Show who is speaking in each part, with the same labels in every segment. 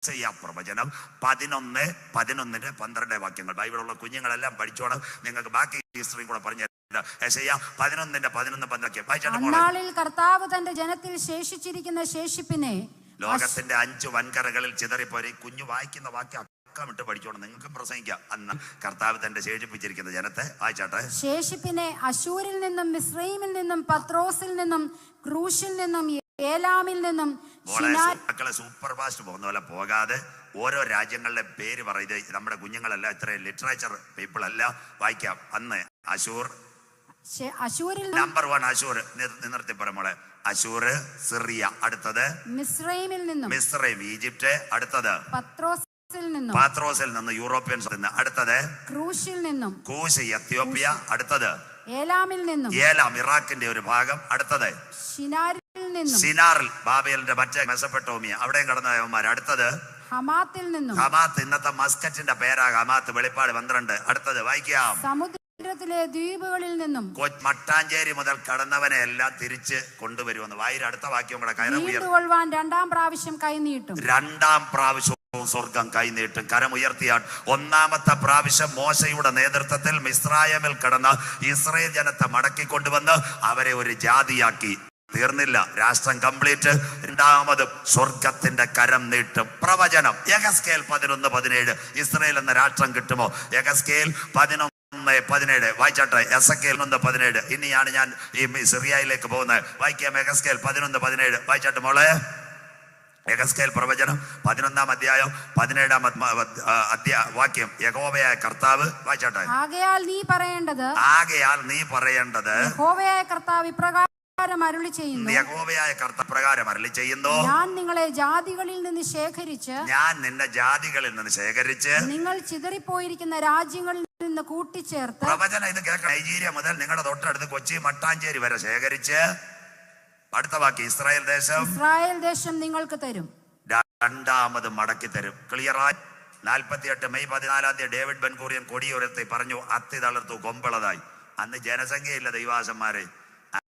Speaker 1: യശയ്യാ പ്രവചനം. പതിനൊന്ന് പതിനൊന്നിന്റെ പന്ത്രണ്ട് വാക്യങ്ങൾ. ബൈബിളുള്ള കുഞ്ഞുങ്ങളെല്ലാം പഠിച്ചോണം. നിങ്ങൾക്ക് ബാക്കി ഹിസ്റ്ററി കൂടെ പറഞ്ഞു പതിനൊന്നിന്റെ പതിനൊന്ന് പന്ത്രണ്ട്.
Speaker 2: കർത്താവ് തന്റെ ജനത്തിൽ ശേഷിച്ചിരിക്കുന്ന ശേഷിപ്പിനെ
Speaker 1: ലോകത്തിന്റെ അഞ്ചു വൻകരകളിൽ ചിതറിപ്പോരെ കുഞ്ഞു വായിക്കുന്ന വാക്യം അക്കമിട്ട് പഠിച്ചോണം. നിങ്ങൾക്ക് പ്രസംഗിക്കാം. അന്ന് കർത്താവ് തന്റെ ശേഷിപ്പിച്ചിരിക്കുന്ന ജനത്തെ വായിച്ചാട്ടെ.
Speaker 2: ശേഷിപ്പിനെ അശൂരിൽ നിന്നും മിസ്രൈമിൽ നിന്നും പത്രോസിൽ നിന്നും ക്രൂശിൽ നിന്നും ഏലാമിൽ നിന്നും
Speaker 1: മക്കളെ സൂപ്പർ ഫാസ്റ്റ് പോകുന്ന പോലെ പോകാതെ ഓരോ രാജ്യങ്ങളുടെ പേര് പറയുന്നത് നമ്മുടെ കുഞ്ഞുങ്ങളല്ല ഇത്രയും ലിറ്ററേച്ചർ പീപ്പിൾ അല്ല. വായിക്കാം. അന്ന് അശൂർ.
Speaker 2: അശൂരിൽ
Speaker 1: നമ്പർ വൺ അശൂർ. നിർത്തി പറ മോളെ. അശൂർ സിറിയ അടുത്തത്?
Speaker 2: മിസ്രൈമിൽ നിന്നും
Speaker 1: മിസ്രൈം ഈജിപ്റ്റ് അടുത്തത്?
Speaker 2: പത്രോസിൽ നിന്നും
Speaker 1: പാത്രോസിൽ നിന്ന് യൂറോപ്യൻസ് നിന്ന് അടുത്തത്?
Speaker 2: ക്രൂശിൽ നിന്നും
Speaker 1: കൂശ് എത്യോപ്യ അടുത്തത്?
Speaker 2: ഏലാമിൽ നിന്നും
Speaker 1: ഏലാം ഇറാഖിന്റെ ഒരു ഭാഗം അടുത്തത്?
Speaker 2: നിന്നും
Speaker 1: സിനാറിൽ ബാബേലിന്റെ മറ്റേ മെസപ്പെട്ടോമിയ. അവിടെയും കടന്ന യവന്മാർ. അടുത്തത്?
Speaker 2: ഹമാത്തിൽ നിന്നും
Speaker 1: ഹമാത്ത് ഇന്നത്തെ മസ്കറ്റിന്റെ പേരാ ഹമാത്ത് വെളിപ്പാട് പന്ത്രണ്ട്. അടുത്തത് വായിക്കാം.
Speaker 2: സമുദ്രത്തിലെ ദ്വീപുകളിൽ നിന്നും
Speaker 1: മട്ടാഞ്ചേരി മുതൽ കടന്നവനെ എല്ലാം തിരിച്ച് കൊണ്ടുവരുമെന്ന്. വായിര അടുത്ത വാക്യം കൂടെ കയറ ഉയർ
Speaker 2: വീണ്ടുകൊള്ളുവാൻ രണ്ടാം പ്രാവശ്യം കൈനീട്ടും
Speaker 1: രണ്ടാം പ്രാവശ്യം സ്വർഗം കൈനീട്ടും കരമുയർത്തിയാൽ ഒന്നാമത്തെ പ്രാവശ്യം മോശയുടെ നേതൃത്വത്തിൽ മിസ്രായമിൽ കടന്ന് ഇസ്രയേൽ ജനത്തെ മടക്കി കൊണ്ടുവന്ന് അവരെ ഒരു ജാതിയാക്കി തീർന്നില്ല. രാഷ്ട്രം കംപ്ലീറ്റ്. രണ്ടാമതും സ്വർഗത്തിന്റെ കരം നീട്ടും. പ്രവചനം. യഗസ്കേൽ പതിനൊന്ന് പതിനേഴ്. ഇസ്രയേൽ എന്ന രാഷ്ട്രം കിട്ടുമോ? യഗസ്കേൽ പതിനൊന്ന് പതിനേഴ്. വായിച്ചാട്ടെ. എസക്കേൽ ഒന്ന് പതിനേഴ്. ഇനിയാണ് ഞാൻ ഈ സിറിയയിലേക്ക് പോകുന്നത്. വായിക്കാം. എഗസ്കേൽ പതിനൊന്ന് പതിനേഴ്. വായിച്ചാട്ടെ മോളെ. യഗസ്കേൽ പ്രവചനം. പതിനൊന്നാം അധ്യായം പതിനേഴാം വാക്യം. യഹോവയായ കർത്താവ്. വായിച്ചാട്ടെ.
Speaker 2: ആകയാൽ നീ പറയേണ്ടത്
Speaker 1: ആകയാൽ നീ പറയേണ്ടത്
Speaker 2: യഹോവയായ കർത്താവ് ഇപ്രകാരം
Speaker 1: യഹോവയായ അരളി ചെയ്യുന്നു.
Speaker 2: ഞാൻ നിങ്ങളെ ജാതികളിൽ നിന്ന് ശേഖരിച്ച്
Speaker 1: ഞാൻ നിന്നെ ജാതികളിൽ നിന്ന് ശേഖരിച്ച്
Speaker 2: നിങ്ങൾ ചിതറിപ്പോയിരിക്കുന്ന രാജ്യങ്ങളിൽ നിന്ന് കൂട്ടിച്ചേർത്ത്
Speaker 1: പ്രവചനം ഇത് കേൾക്കണം. നൈജീരിയ മുതൽ നിങ്ങളുടെ തൊട്ടടുത്ത് കൊച്ചി മട്ടാഞ്ചേരി വരെ ശേഖരിച്ച് അടുത്ത ബാക്കി ഇസ്രായേൽ ദേശം.
Speaker 2: ഇസ്രായേൽ ദേശം നിങ്ങൾക്ക് തരും.
Speaker 1: രണ്ടാമത് മടക്കി തരും. ക്ലിയറായി. നാൽപ്പത്തിയെട്ട് മെയ് പതിനാലാം തീയതി ഡേവിഡ് ബൻകൂറിയൻ കൊടിയുയർത്തി പറഞ്ഞു അത്തി തളർത്തു കൊമ്പളതായി. അന്ന് ജനസംഖ്യയില്ല ദൈവാസന്മാരെ.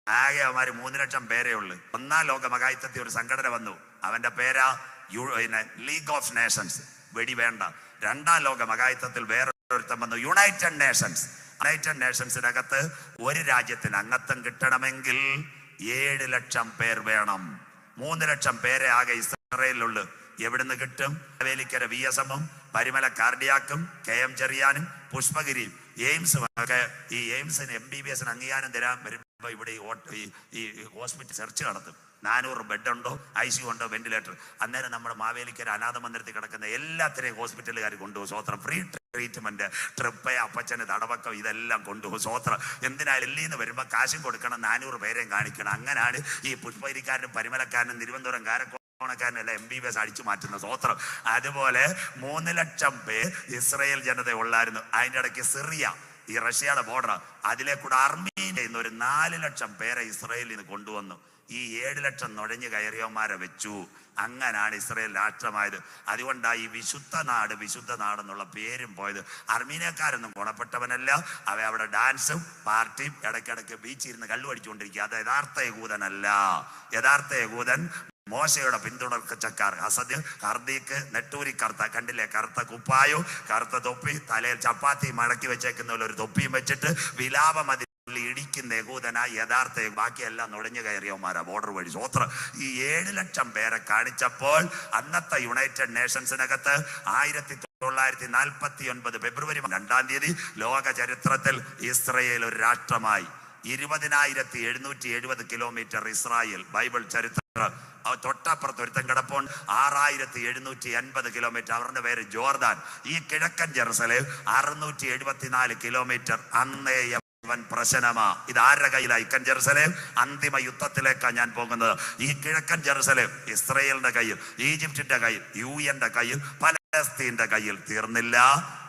Speaker 1: ആകെ അവന്മാർ മൂന്ന് ലക്ഷം പേരേ ഉള്ളു. ഒന്നാം ലോക മകായുദ്ധത്തിൽ ഒരു സംഘടന വന്നു. അവന്റെ പേരാ യു- പിന്നെ ലീഗ് ഓഫ് നേഷൻസ്. വെടി വേണ്ട. രണ്ടാം ലോക മകായുദ്ധത്തിൽ വേറൊരുത്തം വന്നു. United Nations. യുണൈറ്റഡ് നേഷൻസിനകത്ത് ഒരു രാജ്യത്തിന് അംഗത്വം കിട്ടണമെങ്കിൽ ഏഴ് ലക്ഷം പേർ വേണം. മൂന്ന് ലക്ഷം പേരെ ആകെ ഇസ്രായേലിലുള്ളു. എവിടുന്ന് കിട്ടും? വേലിക്കര വി എസ് എമ്മും പരിമല കാർഡിയാക്കും കെ എം ചെറിയാനും പുഷ്പഗിരിയും എയിംസും ഒക്കെ ഈ എയിംസിന് എം ബി ബി എസിന് അംഗീകാരം തരാൻ ഇവിടെ ഈ ഹോസ്പിറ്റൽ സെർച്ച് നടത്തും. നാനൂറ് ബെഡ് ഉണ്ടോ ഐ സി ഉണ്ടോ? വെന്റിലേറ്റർ. അന്നേരം നമ്മുടെ മാവേലിക്കര അനാഥ മന്ദിരത്തിൽ കിടക്കുന്ന എല്ലാത്തിനെയും ഹോസ്പിറ്റലുകാർ കൊണ്ടുപോകും. സ്വോത്രം. Free treatment. ട്രിപ്പ് അപ്പച്ചന് തടവക്കം ഇതെല്ലാം കൊണ്ടുപോകും. സ്വോത്രം. എന്തിനാ ഡൽഹിന്ന് വരുമ്പോൾ കാശും കൊടുക്കണം നാനൂറ് പേരെയും കാണിക്കണം. അങ്ങനെയാണ് ഈ പുഷ്പരിക്കാരനും പരിമലക്കാരനും തിരുവനന്തപുരം കാരക്കോണക്കാരനും എല്ലാം എം ബി ബി എസ് അടിച്ചു മാറ്റുന്ന സ്വോത്രം. അതുപോലെ മൂന്ന് ലക്ഷം പേർ ഇസ്രയേൽ ജനത ഉള്ളായിരുന്നു അതിന്റെ ഇടയ്ക്ക് സിറിയ. ഈ റഷ്യയുടെ ബോർഡർ അതിലെ കൂടെ അർമീനിയ ഒരു നാല് ലക്ഷം പേരെ ഇസ്രയേലിൽ നിന്ന് കൊണ്ടുവന്നു. ഈ ഏഴ് ലക്ഷം നുഴഞ്ഞു കയറിയവന്മാരെ വെച്ചു. അങ്ങനാണ് ഇസ്രയേൽ രാഷ്ട്രമായത്. അതുകൊണ്ടാണ് ഈ വിശുദ്ധ നാട് വിശുദ്ധ നാടെന്നുള്ള പേരും പോയത്. അർമീനിയക്കാരൊന്നും ഗുണപ്പെട്ടവനല്ല. അവ അവിടെ ഡാൻസും പാർട്ടിയും ഇടയ്ക്കിടയ്ക്ക് ബീച്ചിരുന്ന് കല്ലുപടിച്ചുകൊണ്ടിരിക്കുക അത് യഥാർത്ഥ യകൂദനല്ല യഥാർത്ഥ യകൂദൻ മോശയുടെ പിന്തുണർക്കച്ചക്കാർ അസദ് ഹർദീക്ക് നെട്ടൂരി കറുത്ത കണ്ടില്ലേ? കറുത്ത കുപ്പായോ കറുത്ത തൊപ്പി തലയിൽ ചപ്പാത്തി മടക്കി വെച്ചേക്കുന്ന ഒരു തൊപ്പിയും വെച്ചിട്ട് വിലാപമതി ഇടിക്കുന്ന യകൂദന യഥാർത്ഥ ബാക്കിയെല്ലാം നുഴഞ്ഞു കയറിയവന്മാരാ ബോർഡർ വഴി. സ്വത്ര ഈ ഏഴ് ലക്ഷം പേരെ കാണിച്ചപ്പോൾ അന്നത്തെ യുണൈറ്റഡ് നേഷൻസിനകത്ത് ആയിരത്തി തൊള്ളായിരത്തി നാൽപ്പത്തി ഒൻപത് ഫെബ്രുവരി രണ്ടാം തീയതി ലോക ചരിത്രത്തിൽ ഇസ്രയേൽ ഒരു രാഷ്ട്രമായി. ഇരുപതിനായിരത്തി എഴുന്നൂറ്റി എഴുപത് കിലോമീറ്റർ ഇസ്രായേൽ ബൈബിൾ ചരിത്രം തൊട്ടപ്പുറത്ത് ഒരുത്തൻ കിടപ്പോൺ ആറായിരത്തി എഴുന്നൂറ്റി എൺപത് കിലോമീറ്റർ അവരുടെ പേര് ജോർദാൻ. ഈ കിഴക്കൻ ജെറുസലേം അറുന്നൂറ്റി എഴുപത്തിനാല് കിലോമീറ്റർ അന്നേ വൻ പ്രശ്നമാ. ഇത് ആരുടെ കയ്യിലാ? ഇക്കൻ ജെറുസലേം? അന്തിമ യുദ്ധത്തിലേക്കാണ് ഞാൻ പോകുന്നത്. ഈ കിഴക്കൻ ജെറുസലേം ഇസ്രയേലിന്റെ കയ്യിൽ ഈജിപ്തിന്റെ കയ്യിൽ യു എന്റെ കയ്യിൽ പലസ്തീന്റെ കയ്യിൽ തീർന്നില്ല.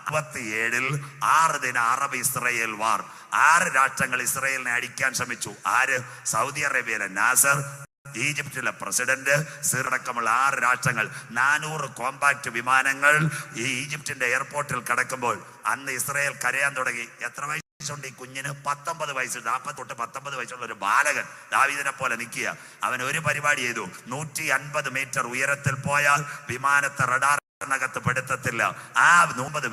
Speaker 1: അറുപത്തിയേഴിൽ ആറ് ദിന അറബ് ഇസ്രയേൽ വാർ. ആറ് രാഷ്ട്രങ്ങൾ ഇസ്രയേലിനെ അടിക്കാൻ ശ്രമിച്ചു. ആര്? സൗദി അറേബ്യയിലെ നാസർ. ഈജിപ്തിലെ പ്രസിഡന്റ് സിറടക്കമുള്ള ആറ് രാഷ്ട്രങ്ങൾ നാനൂറ് കോമ്പാക്ട് വിമാനങ്ങൾ ഈ ഈജിപ്തിന്റെ എയർപോർട്ടിൽ കിടക്കുമ്പോൾ അന്ന് ഇസ്രയേൽ കരയാൻ തുടങ്ങി. എത്ര വയസ്സ് വയസ്സുണ്ട് ഈ കുഞ്ഞിന്? പത്തൊമ്പത് വയസ്സ് നാൽപ്പത്തൊട്ട് പത്തൊമ്പത് വയസ്സുള്ള ഒരു ബാലകൻ ദാവീദിനെ പോലെ നിൽക്കുക. അവൻ ഒരു പരിപാടി ചെയ്തു. നൂറ്റി അൻപത് മീറ്റർ ഉയരത്തിൽ പോയാൽ വിമാനത്തെ റഡാറിനകത്ത് പെടുത്തത്തില്ല. ആ മുപ്പത്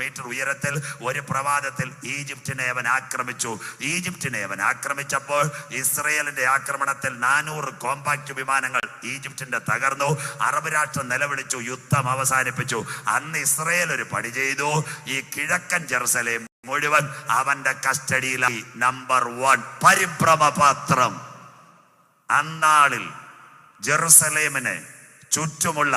Speaker 1: മീറ്റർ ഉയരത്തിൽ ഒരു പ്രവാദത്തിൽ ഈജിപ്തിനെ അവൻ ആക്രമിച്ചു. ഈജിപ്തിനെ അവൻ ആക്രമിച്ചപ്പോൾ ഇസ്രയേലിന്റെ ആക്രമണത്തിൽ നാനൂറ് കോമ്പാക്ട് വിമാനങ്ങൾ ഈജിപ്തിന്റെ തകർന്നു. അറബ് രാഷ്ട്രം നിലവിളിച്ചു യുദ്ധം അവസാനിപ്പിച്ചു. അന്ന് ഇസ്രയേൽ ഒരു പണി ചെയ്തു. ഈ കിഴക്കൻ ജെറുസലേം മുഴുവൻ അവന്റെ കസ്റ്റഡിയിലായി. Number one പരിഭ്രമപാത്രം. അന്നാളിൽ ജെറുസലേമിനെ ചുറ്റുമുള്ള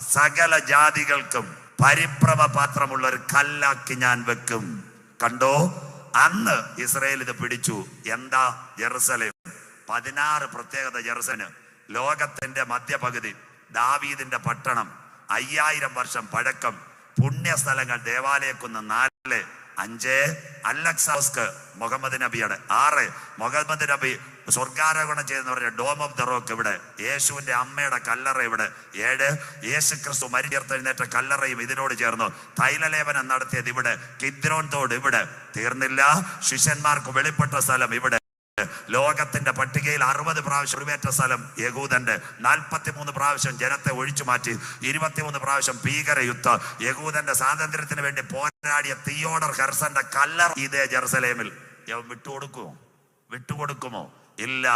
Speaker 1: സകല ജാതികൾക്കും പരിഭ്രമ പാത്രമുള്ള ഒരു കല്ലാക്കി ഞാൻ വെക്കും. കണ്ടോ? അന്ന് ഇസ്രയേൽ ഇത് പിടിച്ചു. എന്താ? ജെറുസലേം. പതിനാറ് പ്രത്യേകത ജെറുസലേമിന്. ലോകത്തിന്റെ മധ്യപകുതി ദാവീദിന്റെ പട്ടണം അയ്യായിരം വർഷം പഴക്കം പുണ്യസ്ഥലങ്ങൾ ദേവാലയക്കുന്ന് നാല് അഞ്ച് അല്ലക്സാസ്ക് മുഹമ്മദ് നബിയുടെ ആറ് മുഹമ്മദ് നബി സ്വർഗാരോഹണം ചെയ്തെന്ന് പറഞ്ഞ ഡോം ഓഫ് ദ റോക്ക് ഇവിടെ യേശുവിന്റെ അമ്മയുടെ കല്ലറ ഇവിടെ ഏഴ് യേശു ക്രിസ്തു മരിച്ചെഴുന്നേറ്റ കല്ലറയും ഇതിനോട് ചേർന്നു. തൈലലേപനം നടത്തിയത് ഇവിടെ കിദ്രോൻ തോട് ഇവിടെ. തീർന്നില്ല. ശിഷ്യന്മാർക്ക് വെളിപ്പെട്ട സ്ഥലം ഇവിടെ. ലോകത്തിന്റെ പട്ടികയിൽ അറുപത് പ്രാവശ്യം ഉരുവേറ്റ സ്ഥലം യഹൂദന്റെ നാൽപ്പത്തിമൂന്ന് പ്രാവശ്യം ജനത്തെ ഒഴിച്ചു മാറ്റി. ഇരുപത്തിമൂന്ന് പ്രാവശ്യം ഭീകര യുദ്ധം യഹൂദന്റെ സ്വാതന്ത്ര്യത്തിന് വേണ്ടി പോരാടിയ തിയോഡർ ഹെർസന്റെ കല്ലർ ഇതേ ജെറുസലേമിൽ. വിട്ടുകൊടുക്കുമോ വിട്ടുകൊടുക്കുമോ? ഇല്ല.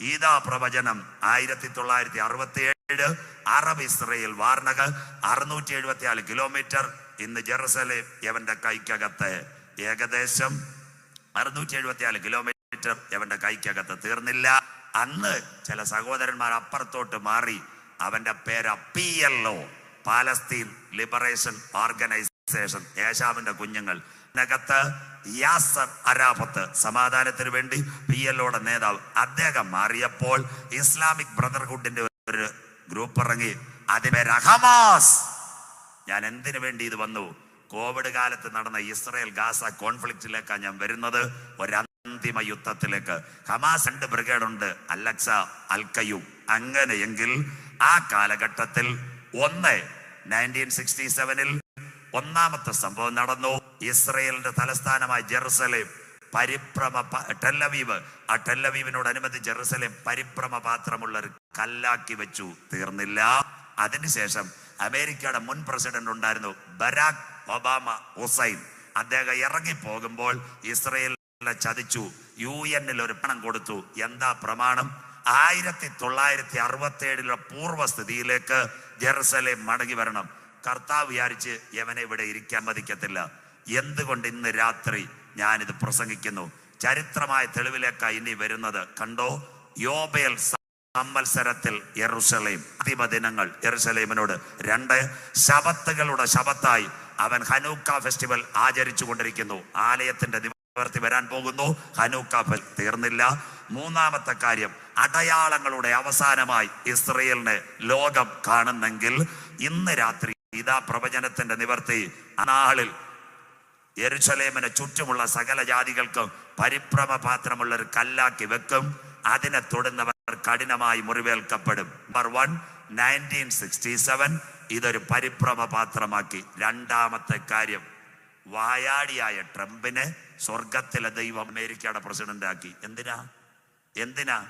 Speaker 1: ഈദാ പ്രവചനം. ആയിരത്തി തൊള്ളായിരത്തി അറുപത്തി ഏഴ് അറബ് ഇസ്രയേൽ വാർണക അറുന്നൂറ്റി എഴുപത്തി നാല് കിലോമീറ്റർ ഇന്ന് ജെറുസലേം യവന്റെ കൈക്കകത്ത്. ഏകദേശം അറുന്നൂറ്റി എഴുപത്തിനാല് കിലോമീറ്റർ അവന്റെ കൈക്കകത്ത് തീർന്നില്ല. അന്ന് ചില സഹോദരന്മാർ അപ്പുറത്തോട്ട് മാറി അവന്റെ പേര് P L O Palestine liberation organisation ഏഷാവിന്റെ കുഞ്ഞുങ്ങൾ ഇതിനകത്ത് യാസർ അരാഫത്ത് സമാധാനത്തിന് വേണ്ടി പി എല്ലോടെ നേതാവ്. അദ്ദേഹം മാറിയപ്പോൾ ഇസ്ലാമിക് ബ്രദർഹുഡിന്റെ ഒരു ഗ്രൂപ്പ് ഇറങ്ങി. അതിന്റെ പേര് ഹമാസ്. ഞാൻ എന്തിനു വേണ്ടി ഇത് വന്നു? കോവിഡ് കാലത്ത് നടന്ന ഇസ്രയേൽ ഗാസ കോൺഫ്ലിക്റ്റിലേക്കാണ് ഞാൻ വരുന്നത്. ഒരു അന്തിമ യുദ്ധത്തിലേക്ക്. ഹമാസ് രണ്ട് ബ്രിഗേഡ് ഉണ്ട് അലക്സ അൽക്കയും അങ്ങനെയെങ്കിൽ ആ കാലഘട്ടത്തിൽ ഒന്ന് നയന്റീൻ സിക്സ്റ്റി സെവനിൽ ഒന്നാമത്തെ സംഭവം നടന്നു. ഇസ്രയേലിന്റെ തലസ്ഥാനമായ ജെറുസലേം പരിഭ്രമ ടെല്ലവീവ് ആ ടെല്ലവീവിനോടനുബന്ധിച്ച് ജെറുസലേം പരിഭ്രമ പാത്രമുള്ള ഒരു കല്ലാക്കി വെച്ചു. തീർന്നില്ല. അതിനുശേഷം അമേരിക്കയുടെ മുൻ പ്രസിഡന്റ് ഉണ്ടായിരുന്നു ബരാക് ഒബാമ ഹുസൈൻ. അദ്ദേഹം ഇറങ്ങി പോകുമ്പോൾ ഇസ്രയേലിനെ ചതിച്ചു. യു എന്നിൽ ഒരു പണം കൊടുത്തു. എന്താ പ്രമാണം? ആയിരത്തി തൊള്ളായിരത്തി അറുപത്തി ഏഴിലെ പൂർവസ്ഥിതിയിലേക്ക് ജെറുസലേം മടങ്ങി വരണം. കർത്താവ് വിചാരിച്ച് യവനെ ഇവിടെ ഇരിക്കാൻ മതിക്കത്തില്ല. എന്തുകൊണ്ട് ഇന്ന് രാത്രി ഞാനിത് പ്രസംഗിക്കുന്നു? ചരിത്രമായ തെളിവിലേക്കാണ് ഇനി വരുന്നത്. കണ്ടോ? യോബേൽ സംവത്സരത്തിൽ എറുസലേം അന്തിമ ദിനങ്ങൾ എറുസലേമിനോട് രണ്ട് ശബത്തുകളുടെ ശബത്തായി അവൻ ഹനൂക്ക ഫെസ്റ്റിവൽ ആചരിച്ചു കൊണ്ടിരിക്കുന്നു. ആലയത്തിന്റെ നിവർത്തി വരാൻ പോകുന്നു. ഹനൂക്ക തീർന്നില്ല. മൂന്നാമത്തെ കാര്യം അടയാളങ്ങളുടെ അവസാനമായി ഇസ്രയേലിനെ ലോകം കാണുന്നെങ്കിൽ ഇന്ന് രാത്രി ഇതാ പ്രവചനത്തിന്റെ നിവർത്തി. അനാളിൽ നാളിൽ യെരുശലേമിന് ചുറ്റുമുള്ള സകല ജാതികൾക്കും പരിഭ്രമ പാത്രമുള്ള ഒരു കല്ലാക്കി വെക്കും. അതിനെ തൊടുന്നവർ കഠിനമായി മുറിവേൽക്കപ്പെടും. Number one nineteen sixty seven ഇതൊരു പരിഭ്രമ പാത്രമാക്കി രണ്ടാമത്തെ കാര്യം വായാടിയായ ട്രംപിനെ സ്വർഗത്തിലെ ദൈവം അമേരിക്കയുടെ പ്രസിഡന്റ് ആക്കി. എന്തിനാ? എന്തിനാ?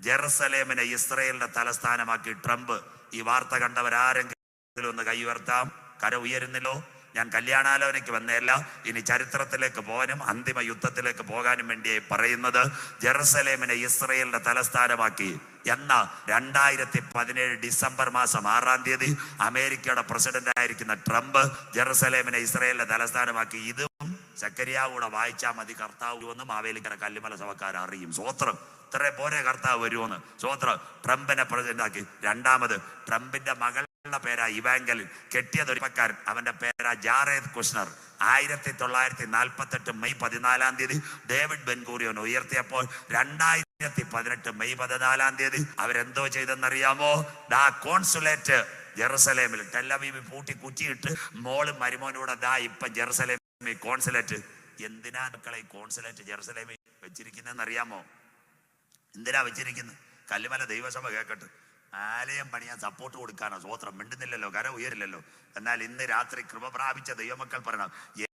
Speaker 1: ജെറുസലേമിനെ ഇസ്രയേലിന്റെ തലസ്ഥാനമാക്കി ട്രംപ് ഈ വാർത്ത കണ്ടവരാരെങ്കിലും ഒന്ന് കൈ ഉയർത്താം കര ഉയരുന്നില്ലോ. ഞാൻ കല്യാണാലോചനയ്ക്ക് വന്നതല്ല. ഇനി ചരിത്രത്തിലേക്ക് പോകാനും അന്തിമ യുദ്ധത്തിലേക്ക് പോകാനും വേണ്ടിയായി പറയുന്നത് ജെറുസലേമിനെ ഇസ്രയേലിന്റെ തലസ്ഥാനമാക്കി എന്ന രണ്ടായിരത്തി പതിനേഴ് ഡിസംബർ മാസം ആറാം തീയതി അമേരിക്കയുടെ പ്രസിഡന്റ് ആയിരിക്കുന്ന ട്രംപ് ജെറുസലേമിനെ ഇസ്രയേലിന്റെ തലസ്ഥാനമാക്കി. ഇതും ചക്കരിയാവൂടെ വായിച്ചാൽ മതി. കർത്താവ് എന്നും ആവേലിക്കര കല്ലുമല സഭക്കാർ അറിയും. സ്വോത്രം ഇത്രേ പോരെ കർത്താവ് വരുമെന്ന് സ്വോത്രം ട്രംപിനെ പ്രസിഡന്റ് ആക്കി രണ്ടാമത് ട്രംപിന്റെ മകളുടെ പേരാ ഇവാങ്കലിൻ. കെട്ടിയത് ഒരുപക്കാരൻ അവന്റെ പേരാ ജാറേദ് കുഷ്ണർ. ആയിരത്തി തൊള്ളായിരത്തി നാൽപ്പത്തി എട്ട് മെയ് പതിനാലാം തീയതി ഡേവിഡ് ബെൻകൂറിയോൻ ഉയർത്തിയപ്പോൾ രണ്ടായിരത്തി പതിനെട്ട് മെയ് പതിനാലാം തീയതി അവരെന്തോ ചെയ്തെന്നറിയാമോ? ദാ കോൺസുലേറ്റ് ജെറുസലേമിൽ. ടെല്ലവീവ് പൂട്ടി കുറ്റിയിട്ട് മോളും മരുമോനൂടെ ദാ ഇപ്പൊ ജെറുസലേമി കോൺസുലേറ്റ്. എന്തിനാ മക്കളെ കോൺസുലേറ്റ് ജെറുസലേമിൽ വെച്ചിരിക്കുന്നതെന്ന് അറിയാമോ എന്തിനാ വെച്ചിരിക്കുന്നത് കല്ലുമല ദൈവസഭ കേൾക്കട്ടെ ആലയം പണിയാൻ സപ്പോർട്ട് കൊടുക്കാനോ സ്വോത്രം മിണ്ടുന്നില്ലല്ലോ കര ഉയരില്ലല്ലോ. എന്നാൽ ഇന്ന് രാത്രി കൃപ പ്രാപിച്ച ദൈവമക്കൾ പറയണം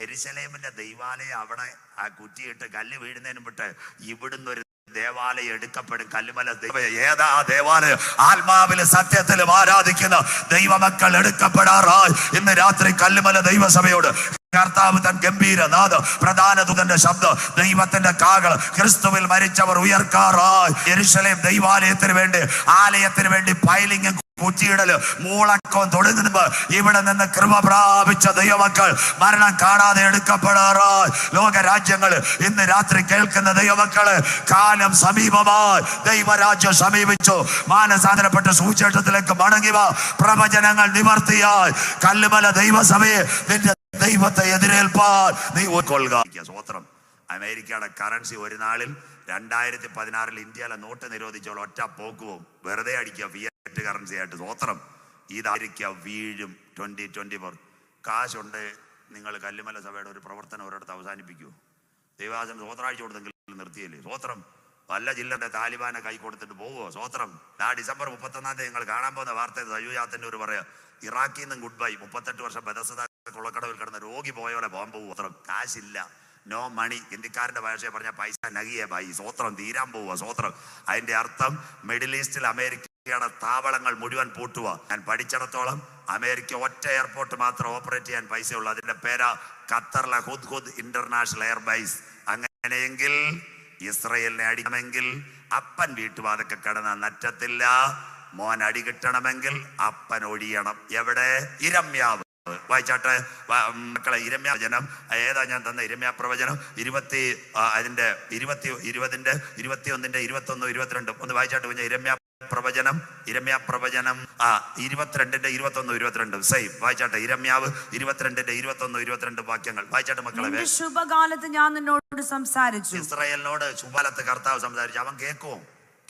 Speaker 1: എരിശലേമിന്റെ ദൈവാലയം അവിടെ ആ കുറ്റിയിട്ട് കല്ല് വീഴുന്നതിന് വിട്ട് ഇവിടുന്ന് ഒരു ദേവാലയം എടുക്കപ്പെടും കല്ലുമല ദൈവ ഏതാ ദേവാലയം? ആത്മാവിലും സത്യത്തിലും ആരാധിക്കുന്ന ദൈവമക്കൾ എടുക്കപ്പെടാറായി. ഇന്ന് രാത്രി കല്ലുമല ദൈവസഭയോട് കർത്താവ് തൻ ഗംഭീര നാദ പ്രധാന ദൂതന്റെ ശബ്ദം ദൈവത്തിന്റെ കാകൾ. ക്രിസ്തുവിൽ മരിച്ചവർ ഉയർക്കാറായി. ദൈവാലയത്തിന് വേണ്ടി ആലയത്തിന് വേണ്ടി പൈലിംഗും കുറ്റിയിടൽ മൂളക്കം തുടങ്ങുമ്പോ ഇവിടെ നിന്ന് കൃപ പ്രാപിച്ച ദൈവമക്കൾ മരണം കാണാതെ എടുക്കപ്പെടാറായി. ലോക രാജ്യങ്ങൾ ഇന്ന് രാത്രി കേൾക്കുന്ന ദൈവമക്കൾ കാലം സമീപമായി. ദൈവരാജ്യം സമീപിച്ചു. മാനസാന്തരപ്പെട്ട സൂചേട്ടത്തിലേക്ക് മടങ്ങിവ പ്രവചനങ്ങൾ നിവർത്തിയായി. കല്ലുമല ദൈവസഭയെ നിന്റെ ദൈവത്തെ എതിരേൽപ്പാൻ നീ ഉൾക്കൊള്ളുക. സ്വോത്രം അമേരിക്കയുടെ കറൻസി ഒരു നാളിൽ രണ്ടായിരത്തി പതിനാറിൽ ഇന്ത്യയിലെ നോട്ട് നിരോധിച്ചോൾ ഒറ്റ പോക്കുവും വെറുതെ അടിക്കുക. ഫിയറ്റ് കറൻസി ആയിട്ട് സ്വോത്രം ഇതായിരിക്കുക വീഴും. ട്വന്റി ട്വന്റി ഫോർ കാശുണ്ട്. നിങ്ങൾ കല്ലുമല സഭയുടെ ഒരു പ്രവർത്തനം ഒരിടത്ത് അവസാനിപ്പിക്കൂ. ദൈവാസനം സ്വോത്രാഴ്ച കൊടുത്തെങ്കിൽ നിർത്തിയല്ലേ? സ്വോത്രം വല്ല ജില്ലയുടെ താലിബാനെ കൈ കൊടുത്തിട്ട് പോവോ സ്വോത്രം ആ ഡിസംബർ മുപ്പത്തൊന്നാം തീയതി നിങ്ങൾ കാണാൻ പോകുന്ന വാർത്ത സജുജാത്തിന്റെ ഒരു പറയാ ഇറാഖിൽ നിന്നും ഗുഡ് ബൈ മുപ്പത്തെട്ട് വർഷം ബദസത കിടന്ന രോഗി പോയോലെ പോകാൻ പോകും സ്വത്രം കാശില്ല. നോ മണി ഹിന്ദിക്കാരന്റെ ഭാഷയെ പറഞ്ഞ പൈസ നഗിയെ ബൈ സ്വോത്രം തീരാൻ പോവുക സ്വോത്രം അതിന്റെ അർത്ഥം മിഡിൽ ഈസ്റ്റിൽ അമേരിക്കയുടെ താവളങ്ങൾ മുഴുവൻ പൂട്ടുക ഞാൻ പഠിച്ചിടത്തോളം അമേരിക്ക ഒറ്റ എയർപോർട്ട് മാത്രം ഓപ്പറേറ്റ് ചെയ്യാൻ പൈസ ഉള്ളൂ അതിന്റെ പേരാ ഖത്തറിലെ ഹുദ് ഹുദ് ഇന്റർനാഷണൽ എയർബൈസ്. അങ്ങനെയെങ്കിൽ ഇസ്രയേലിനെ അടിക്കണമെങ്കിൽ അപ്പൻ വീട്ടുവാതൊക്കെ കടന്ന നറ്റത്തില്ല. മോൻ അടി കിട്ടണമെങ്കിൽ അപ്പൻ ഒഴിയണം. എവിടെ? ഇരമ്യാവ്. വായിച്ചാട്ടെ മക്കളെ ഇരമ്യ പ്രവചനം ഏതാ ഞാൻ തന്ന ഇരമ്യാ പ്രവചനം? ഇരുപത്തി അതിന്റെ ഇരുപത്തി ഇരുപതിന്റെ ഇരുപത്തി ഒന്നിന്റെ ഇരുപത്തി ഒന്ന് ഇരുപത്തിരണ്ട്. ഒന്ന് വായിച്ചാട്ട് കുഞ്ഞ ഇരമ്യ പ്രവചനം ഇരമ്യാ പ്രവചനം. ആ ഇരുപത്തിരണ്ടിന്റെ ഇരുപത്തി ഒന്ന് ഇരുപത്തിരണ്ട്. സെയിം വായിച്ചാട്ടെ ഇരമ്യാവ് ഇരുപത്തിരണ്ടിന്റെ ഇരുപത്തി ഒന്ന് ഇരുപത്തിരണ്ട് വാക്യങ്ങൾ. വായിച്ചാട്ടെ മക്കളെ
Speaker 3: ശുഭകാലത്ത് ഞാൻ നിന്നോട് സംസാരിച്ചു.
Speaker 1: ഇസ്രായേലിനോട് ശുഭകാലത്ത് കർത്താവ് സംസാരിച്ചു. അവൻ കേക്കോ?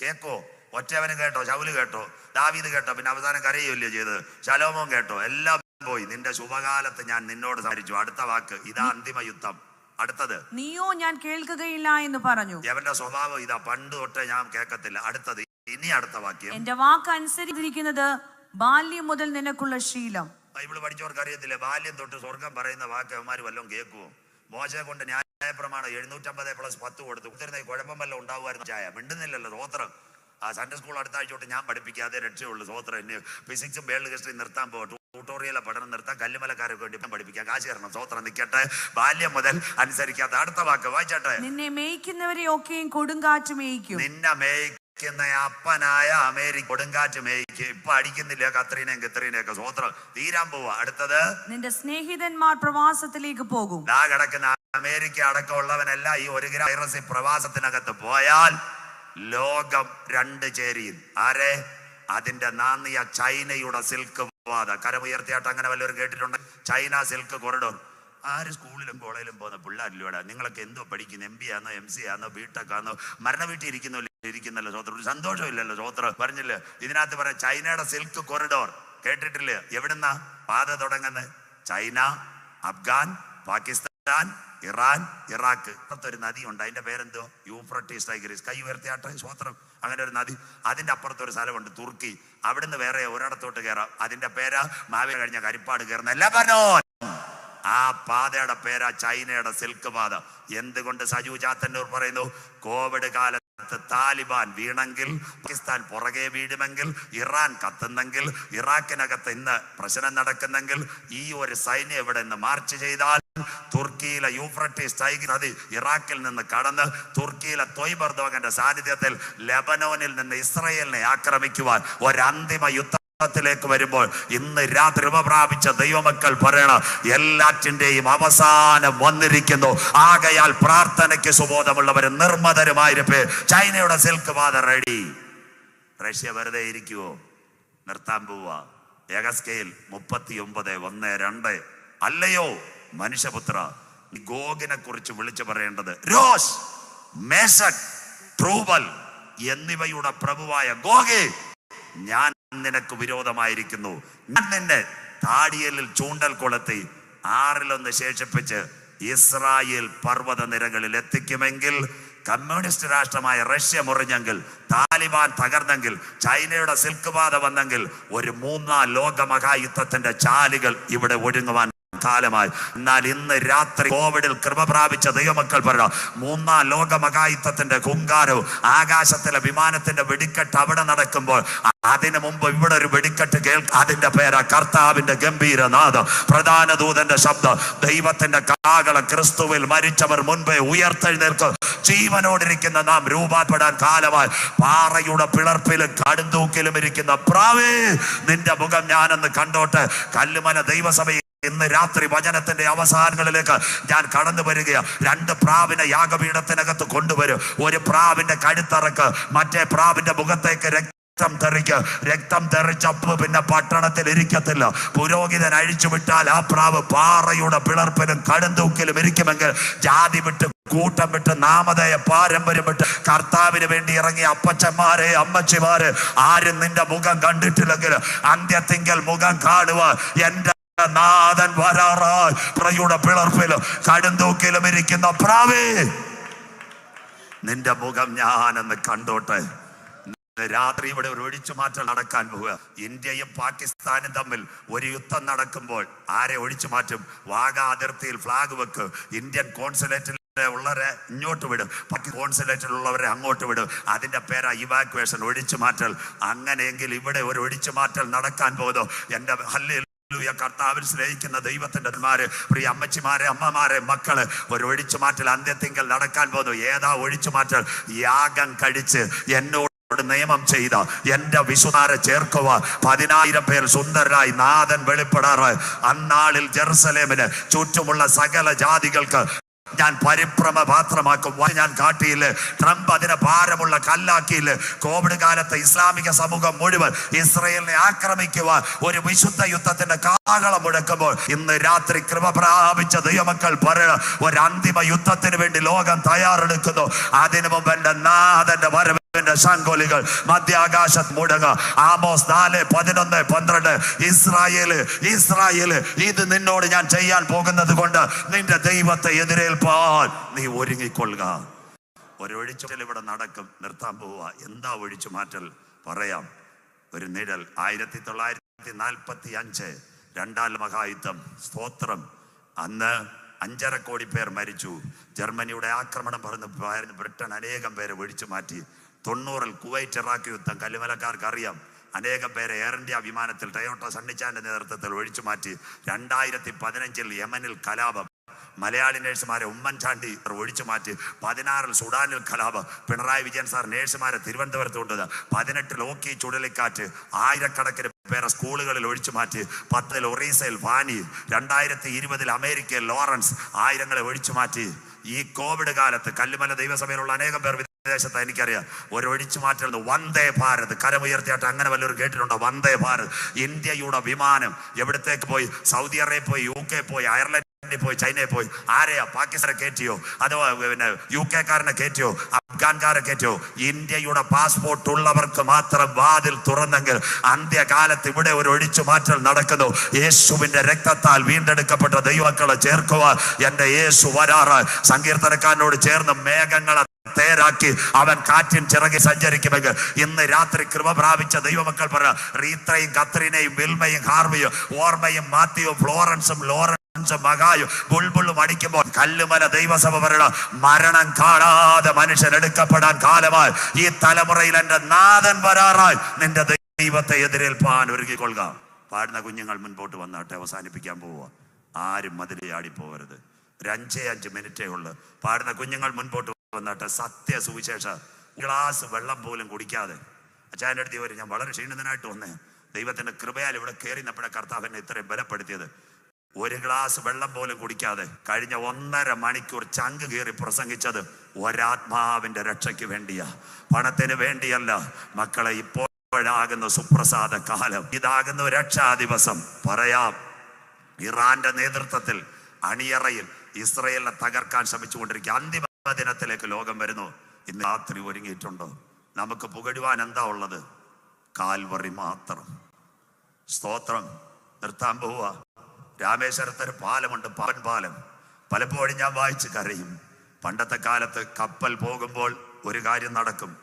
Speaker 1: കേക്കോ? ഒറ്റവനും കേട്ടോ? ശൗൽ കേട്ടോ? ദാവീദ് കേട്ടോ? പിന്നെ അവസാനം കരയുമല്ലോ ചെയ്തത്? ശലോമോൻ കേട്ടോ? എല്ലാം പോയി. നിന്റെ ശുഭകാലത്ത് ഞാൻ നിന്നോട് സംസാരിച്ചു. അടുത്ത വാക്ക് ഇതാ അന്തിമ യുദ്ധം. അടുത്തത്.
Speaker 3: നീയോ ഞാൻ കേൾക്കുകയില്ല എന്ന് പറഞ്ഞു.
Speaker 1: എവന്റെ സ്വഭാവം ഇതാ. പണ്ട് തൊട്ടേ ഞാൻ കേൾക്കത്തില്ല. അടുത്തത് ഇനി അടുത്ത വാക്യം.
Speaker 3: എന്റെ വാക്ക് അനുസരിച്ചിരിക്കുന്നത് ബാല്യം മുതൽ നിനക്കുള്ള ശീലം.
Speaker 1: ബൈബിൾ പഠിച്ചവർക്ക് അറിയത്തില്ലേ? ബാല്യം തൊട്ട് സ്വർഗം പറയുന്ന വാക്ക് അവന്മാർ വല്ലതും കേൾക്കുമോ മോശയെ കൊണ്ട് ന്യായ പ്രമാണം എഴുന്നൂറ്റമ്പത് പ്ലസ് പത്ത് കൊടുത്തു. കുത്തിരുന്ന കുഴപ്പം വല്ലതും ഉണ്ടാവുമായിരുന്നു ചായ. മിണ്ടുന്നില്ലല്ലോ സ്വോത്രം ആ സൺഡേ സ്കൂൾ അടുത്ത ആഴ്ച ഞാൻ പഠിപ്പിക്കാതെ രക്ഷയുള്ളൂ സ്വോത്രം എന്നെ. ഫിസിക്സും വേൾഡ് ഹിസ്റ്ററി നിർത്താൻ പോകട്ടെ ട്യൂട്ടോറിയലെ പഠനം നിർത്താൻ കല്ലുമലക്കാരൊക്കെ വേണ്ടി ഞാൻ പഠിപ്പിക്കാം. കാശ് തരണം. സ്വോത്രം നിൽക്കട്ടെ ബാല്യം മുതൽ അനുസരിക്കാത്ത അടുത്ത വാക്ക് വായിച്ചട്ടെ.
Speaker 3: നിന്നെ മേയ്ക്കുന്നവരെ ഒക്കെയും കൊടുങ്കാറ്റ് മേയ്ക്കും.
Speaker 1: നിന്നെ മേയ്ക്കുന്ന അപ്പനായ അമേരിക്ക കൊടുങ്കാറ്റ് മേയ്ക്ക് ഇപ്പൊ അടിക്കുന്നില്ല കത്രീനയും കത്രീനയും ഒക്കെ സ്വോത്രം. തീരാൻ പോവാ. അടുത്തത്.
Speaker 3: നിന്റെ സ്നേഹിതന്മാർ പ്രവാസത്തിലേക്ക് പോകും.
Speaker 1: ദാ കിടക്കുന്ന അമേരിക്ക അടക്കമുള്ളവനെല്ലാം ഈ ഒരു വൈറസ് പ്രവാസത്തിനകത്ത് പോയാൽ ലോകം രണ്ട് ചേരിയും. ആരെ? അതിന്റെ നാന്നിയ ചൈനയുടെ സിൽക്ക് വാദ കരമുയർത്തിയായിട്ട് അങ്ങനെ വല്ലവരും കേട്ടിട്ടുണ്ട്? ചൈന സിൽക്ക് കൊറിഡോർ ആര് സ്കൂളിലും കോളേജിലും പോകുന്ന പിള്ളേരിലൂടെ നിങ്ങളൊക്കെ എന്തോ പഠിക്കുന്നു? എം ബി ആണോ എം സി ആണോ ബിടെക് ആണോ മരണ വീട്ടിൽ ഇരിക്കുന്നു ഇരിക്കുന്നല്ലോ സ്വോത്രം ഒരു സന്തോഷമില്ലല്ലോ സ്വോത്രം പറഞ്ഞില്ലേ? ഇതിനകത്ത് പറയാം ചൈനയുടെ സിൽക്ക് കൊറിഡോർ കേട്ടിട്ടില്ലേ? എവിടുന്ന പാത തുടങ്ങുന്നത് China Afghan Pakistan Iran Iraq. നദി ഉണ്ട്. അതിന്റെ പേരെന്തോ? യൂഫ്രട്ടീസ് ടൈഗ്രീസ് കൈ ഉയർത്തിയാട്ടെ സ്വോത്രം അങ്ങനെ ഒരു നദി. അതിന്റെ അപ്പുറത്ത് ഒരു സ്ഥലമുണ്ട് തുർക്കി. അവിടുന്ന് വേറെ ഒരിടത്തോട്ട് കയറാം അതിന്റെ പേരാ മാവേലി കഴിഞ്ഞ കരിപ്പാട് കയറുന്ന ലബനോൻ ആ പാതയുടെ പേരാ ചൈനയുടെ സിൽക്ക് പാത. എന്തുകൊണ്ട് സജു ചാത്തന്നൂർ പറയുന്നു? കോവിഡ് കാലത്ത് താലിബാൻ വീണെങ്കിൽ പാകിസ്ഥാൻ പുറകെ വീഴുമെങ്കിൽ ഇറാൻ കത്തുന്നെങ്കിൽ ഇറാഖിനകത്ത് ഇന്ന് പ്രശ്നം നടക്കുന്നെങ്കിൽ ഈ ഒരു സൈന്യം ഇവിടെ നിന്ന് മാർച്ച് ചെയ്താൽ തുർക്കിയിലെ യൂഫ്രട്ടീസ് ടൈഗർ നദി ഇറാഖിൽ നിന്ന് കടന്ന് തുർക്കിയിലെ തൊയ്ബർദോഗന്റെ സാന്നിധ്യത്തിൽ ലെബനോനിൽ നിന്ന് ഇസ്രയേലിനെ ആക്രമിക്കുവാൻ ഒരന്തിമ യുദ്ധ ത്തിലേക്ക് വരുമ്പോൾ ഇന്ന് രാത്രി പ്രാപിച്ച ദൈവമക്കൾ പറയണം എല്ലാറ്റിന്റെയും അവസാനം വന്നിരിക്കുന്നു. ആകയാൽ പ്രാർത്ഥനയ്ക്ക് സുബോധമുള്ളവർ നിർമ്മതരുമായിരുപ്പേ. ചൈനയുടെ സിൽക്ക് പാത റെഡി. റഷ്യ വെറുതെ ഇരിക്കുവോ? നിർത്താൻ പോവാ ഏകസ്കയിൽ മുപ്പത്തി ഒമ്പത് ഒന്ന് രണ്ട്. അല്ലയോ മനുഷ്യപുത്ര ഗോഗിനെ കുറിച്ച് വിളിച്ചു പറയേണ്ടത് രോഷ് മേശക് ട്രൂബൽ എന്നിവയുടെ പ്രഭുവായ ഗോഗേ ഞാൻ നിനക്ക് വിരോധമായിരിക്കുന്നു. ഞാൻ നിന്നെ താടിയലിൽ ചൂണ്ടൽ കൊളുത്തി ആറിലൊന്ന് ശേഷിപ്പിച്ച് ഇസ്രായേൽ പർവത നിരകളിൽ എത്തിക്കുമെങ്കിൽ കമ്മ്യൂണിസ്റ്റ് രാഷ്ട്രമായ റഷ്യ മുറിഞ്ഞെങ്കിൽ താലിബാൻ തകർന്നെങ്കിൽ ചൈനയുടെ സിൽക്ക് പാത വന്നെങ്കിൽ ഒരു മൂന്നാം ലോക മഹായുദ്ധത്തിന്റെ ചാലുകൾ ഇവിടെ ഒഴുങ്ങുവാൻ കാലമായി. എന്നാൽ ഇന്ന് രാത്രി കോവിഡിൽ കൃപ പ്രാപിച്ച ദൈവമക്കൾ പറയണം. മൂന്നാം ലോക മഹായുദ്ധത്തിന്റെ കുങ്കാരവും ആകാശത്തിലെ വിമാനത്തിന്റെ വെടിക്കെട്ട് അവിടെ നടക്കുമ്പോൾ അതിനു മുമ്പ് ഇവിടെ ഒരു വെടിക്കെട്ട് കേൾക്ക അതിന്റെ പേരാ കർത്താവിന്റെ ഗംഭീരനാഥം പ്രധാന ദൂതന്റെ ശബ്ദം. ദൈവത്തിന്റെ കാകള ക്രിസ്തുവിൽ മരിച്ചവർ മുൻപേ ഉയർത്തെഴുന്നേൽക്കും. ജീവനോടിരിക്കുന്ന നാം രൂപാപ്പെടാൻ കാലമായി. പാറയുടെ പിളർപ്പിലും കടുന്തൂക്കിലും ഇരിക്കുന്ന പ്രാവേ നിന്റെ മുഖം ഞാനെന്ന് കണ്ടോട്ട്. കല്ലുമല ദൈവസഭയിൽ ഇന്ന് രാത്രി വചനത്തിന്റെ അവസാനങ്ങളിലേക്ക് ഞാൻ കടന്നു വരികയാണ് രണ്ട് പ്രാവിനെ യാഗപീഠത്തിനകത്ത് കൊണ്ടുവരും. ഒരു പ്രാവിന്റെ കഴുത്തറക്ക് മറ്റേ പ്രാവിന്റെ മുഖത്തേക്ക് രക്തം തെറിക്ക്. രക്തം തെറിച്ചപ്പ് പിന്നെ പട്ടണത്തിൽ ഇരിക്കത്തില്ല. പുരോഹിതൻ അഴിച്ചുവിട്ടാൽ ആ പ്രാവ് പാറയുടെ പിളർപ്പിലും കടുന്തൂക്കിലും ഇരിക്കുമെങ്കിൽ ജാതി വിട്ട് കൂട്ടം വിട്ട് നാമതയ പാരമ്പര്യം വിട്ട് കർത്താവിന് വേണ്ടി ഇറങ്ങിയ അപ്പച്ചന്മാരെ അമ്മച്ചിമാര് ആരും നിന്റെ മുഖം കണ്ടിട്ടില്ലെങ്കിൽ അന്ത്യത്തിങ്കൽ മുഖം കാണുക എന്റെ നാഥൻ വരാറായി. പ്രയുടെ പിളർപ്പിലും കടുന്തൂക്കിലും ഇരിക്കുന്ന പ്രാവേ നിന്റെ മുഖം ഞാനെന്ന് കണ്ടോട്ടെ. രാത്രി ഇവിടെ ഒരു ഒഴിച്ചു മാറ്റൽ നടക്കാൻ പോവുക. ഇന്ത്യയും പാകിസ്ഥാനും തമ്മിൽ ഒരു യുദ്ധം നടക്കുമ്പോൾ ആരെ ഒഴിച്ചു മാറ്റും? വാഗ അതിർത്തിയിൽ ഫ്ലാഗ് വെക്ക്. ഇന്ത്യൻ കോൺസുലേറ്റിൽ ഉള്ളവരെ ഇങ്ങോട്ട് വിടും. കോൺസുലേറ്റിലുള്ളവരെ അങ്ങോട്ട് വിടും. അതിന്റെ പേരാ ഇവാക്വേഷൻ ഒഴിച്ചു മാറ്റൽ. അങ്ങനെയെങ്കിൽ ഇവിടെ ഒരു ഒഴിച്ചു മാറ്റൽ നടക്കാൻ പോകുന്നു. എന്റെ ഹല്ലിൽ. കർത്താവിൽ സ്നേഹിക്കുന്ന ദൈവത്തിന്റെ അന്മാര് പ്രിയ അമ്മച്ചിമാരെ അമ്മമാരെ മക്കൾ ഒരു ഒഴിച്ചു മാറ്റൽ അന്ത്യത്തിങ്കൽ നടക്കാൻ പോകുന്നു. ഏതാ ഒഴിച്ചു മാറ്റൽ? യാഗം കഴിച്ച് എന്നോട് നിയമം ചെയ്ത എന്റെ വിശുദ്ധാരെ ചേർക്കുക പതിനായിരം പേർ സുന്ദരായി നാഥൻ വെളിപ്പെടാറ് അന്നാളിൽ ജെറുസലേമിന് ചുറ്റുമുള്ള സകല ജാതികൾക്ക് ഞാൻ പരിഭ്രമ പാത്രമാക്കും ഞാൻ കാട്ടിയില്ല ട്രംപ് അതിനെ ഭാരമുള്ള കല്ലാക്കിയില്ല കോവിഡ് കാലത്ത് ഇസ്ലാമിക സമൂഹം മുഴുവൻ ഇസ്രയേലിനെ ആക്രമിക്കുവാൻ ഒരു വിശുദ്ധ യുദ്ധത്തിന്റെ കാഹളം മുഴക്കുമ്പോൾ ഇന്ന് രാത്രി കൃപ പ്രാപിച്ച ദൈവമക്കൾ പറയണം ഒരു അന്തിമ യുദ്ധത്തിന് വേണ്ടി ലോകം തയ്യാറെടുക്കുന്നു. അതിനു മുമ്പ് എന്റെ നാഥന്റെ വരവിന്റെ ശങ്കൊലികൾ മധ്യാകാശത്ത് മുടങ്ങ ആമോസ് നാല് പതിനൊന്ന് പന്ത്രണ്ട്. ഇസ്രായേൽ ഇസ്രായേൽ ഇത് നിന്നോട് ഞാൻ ചെയ്യാൻ പോകുന്നത് കൊണ്ട് നിന്റെ ദൈവത്തെ എതിരേൽപ്പാൻ നീ ഒരുങ്ങിക്കൊള്ളുക. ഒരൊഴിച്ചൽ ഇവിടെ നടക്കും നിർത്താൻ പോവുക. എന്താ ഒഴിച്ചു മാറ്റൽ? പറയാം. ഒരു നിഴൽ. ആയിരത്തി തൊള്ളായിരത്തി നാൽപ്പത്തി അഞ്ച് രണ്ടാം മഹായുദ്ധം. സ്തോത്രം. അന്ന് അഞ്ചര കോടി പേർ മരിച്ചു. ജർമ്മനിയുടെ ആക്രമണം പറഞ്ഞ് ബ്രിട്ടൻ അനേകം പേരെ ഒഴിച്ചു മാറ്റി. തൊണ്ണൂറിൽ കുവൈറ്റ് ഇറാഖ് യുദ്ധം. കല്ലുമലക്കാർക്ക് അറിയാം. അനേകം പേരെ എയർ ഇന്ത്യ വിമാനത്തിൽ ടയോട്ട സണ്ണിച്ചാന്റെ നേതൃത്വത്തിൽ ഒഴിച്ചു മാറ്റി. രണ്ടായിരത്തി പതിനഞ്ചിൽ യമനിൽ കലാപം. മലയാളി നേഴ്സുമാരെ ഉമ്മൻചാണ്ടി ഒഴിച്ചു മാറ്റി. പതിനാറിൽ സുഡാനിൽ കലാപം. പിണറായി വിജയൻ സാർ നേഴ്സുമാരെ തിരുവനന്തപുരത്ത് കൊണ്ടത് പതിനെട്ടിൽ ഓക്കി ചുഴലിക്കാറ്റ്. ആയിരക്കണക്കിന് പേരെ സ്കൂളുകളിൽ ഒഴിച്ചു മാറ്റി. പത്തിൽ ഒറീസയിൽ വാനി. രണ്ടായിരത്തി ഇരുപതിൽ അമേരിക്കയിൽ ലോറൻസ്. ആയിരങ്ങളെ ഒഴിച്ചു മാറ്റി. ഈ കോവിഡ് കാലത്ത് കല്ലുമല ദൈവസഭയിലുള്ള അനേകം പേർ വിദേശത്ത് എനിക്കറിയാം. ഒരൊഴിച്ചു മാറ്റുന്നത് വന്ദേ ഭാരത്. കരമുയർത്തിയായിട്ട് അങ്ങനെ വല്ലൊരു കേട്ടിട്ടുണ്ടോ? വന്ദേ ഭാരത്. ഇന്ത്യയുടെ വിമാനം എവിടത്തേക്ക് പോയി? സൗദി അറേബ്യ പോയി യു കെ പോയി അയർലൻഡിൽ പോയി ചൈനയിൽ പോയി. ആരെയാ? പാകിസ്ഥാനെ കയറ്റിയോ? അഥവാ പിന്നെ യു കെക്കാരനെ കയറ്റിയോ? അഫ്ഗാൻകാരെ കയറ്റിയോ? ഇന്ത്യയുടെ പാസ്പോർട്ട് ഉള്ളവർക്ക് മാത്രം വാതിൽ തുറന്നെങ്കിൽ അന്ത്യകാലത്ത് ഇവിടെ ഒരു ഒഴിച്ചു മാറ്റൽ നടക്കുന്നു. യേശുവിന്റെ രക്തത്താൽ വീണ്ടെടുക്കപ്പെട്ട ദൈവക്കളെ ചേർക്കുക എന്റെ യേശു വരാറ് സങ്കീർത്തനക്കാരനോട് ചേർന്ന് മേഘങ്ങളെ തേരാക്കി അവൻ കാറ്റിൻ ചിറകി സഞ്ചരിക്കുമെങ്കിൽ ഇന്ന് രാത്രി കൃപ പ്രാപിച്ച ദൈവമക്കൾ പറ റീത്രയും കത്രീനയും വിൽമയും ഹാർമിയും ഓർമ്മയും മാത്യുവും ഫ്ലോറൻസും ലോറൻസും മകായും ബുൾബുള്ളും അടിക്കുമ്പോൾ കല്ലുമല ദൈവസഭ പറയണം മരണം കാണാതെ മനുഷ്യൻ എടുക്കപ്പെടാൻ കാലമായി. ഈ തലമുറയിൽ എന്റെ നാഥൻ വരാറായി. നിന്റെ ദൈവത്തെ എതിരേൽപ്പാൻ ഒരുക്കിക്കൊള്ളുക. പാടുന്ന കുഞ്ഞുങ്ങൾ മുൻപോട്ട് വന്നാട്ടെ അവസാനിപ്പിക്കാൻ പോവുക. ആരും മതിലേ ആടിപ്പോവരുത് ഒരു അഞ്ചേ അഞ്ച് മിനിറ്റേ ഉള്ളു. പാടുന്ന കുഞ്ഞുങ്ങൾ മുൻപോട്ട് വന്നാട്ടെ സത്യ സുവിശേഷ ഗ്ലാസ് വെള്ളം പോലും കുടിക്കാതെ. അച്ഛന്റെ അടുത്ത് വരും ഞാൻ വളരെ ക്ഷീണിതനായിട്ട് വന്നേ ദൈവത്തിന്റെ കൃപയാൽ ഇവിടെ കയറി നമ്മുടെ കർത്താവ് എന്നെ ഇത്രയും ബലപ്പെടുത്തിയത്. ഒരു ഗ്ലാസ് വെള്ളം പോലും കുടിക്കാതെ കഴിഞ്ഞ ഒന്നര മണിക്കൂർ ചങ്ക് കയറി പ്രസംഗിച്ചത് ഒരാത്മാവിന്റെ രക്ഷയ്ക്ക് വേണ്ടിയാ. പണത്തിന് വേണ്ടിയല്ല മക്കളെ ഇപ്പോഴാകുന്ന സുപ്രസാദ കാലം. ഇതാകുന്ന രക്ഷാ ദിവസം. പറയാം ഇറാന്റെ നേതൃത്വത്തിൽ അണിയറയിൽ ഇസ്രയേലിനെ തകർക്കാൻ ശ്രമിച്ചുകൊണ്ടിരിക്കുക. അന്തിമ ദിനത്തിലേക്ക് ലോകം വരുന്നു. ഇന്ന് രാത്രി ഒരുങ്ങിയിട്ടുണ്ടോ? നമുക്ക് പുകഴുവാൻ എന്താ ഉള്ളത്? കാൽവറി മാത്രം. സ്തോത്രം. നിർത്താൻ പോവുക. രാമേശ്വരത്തൊരു പാലമുണ്ട്. പവൻ പാലം. പലപ്പോഴും ഞാൻ വായിച്ച് കരയും. പണ്ടത്തെ കാലത്ത് കപ്പൽ പോകുമ്പോൾ ഒരു കാര്യം നടക്കും.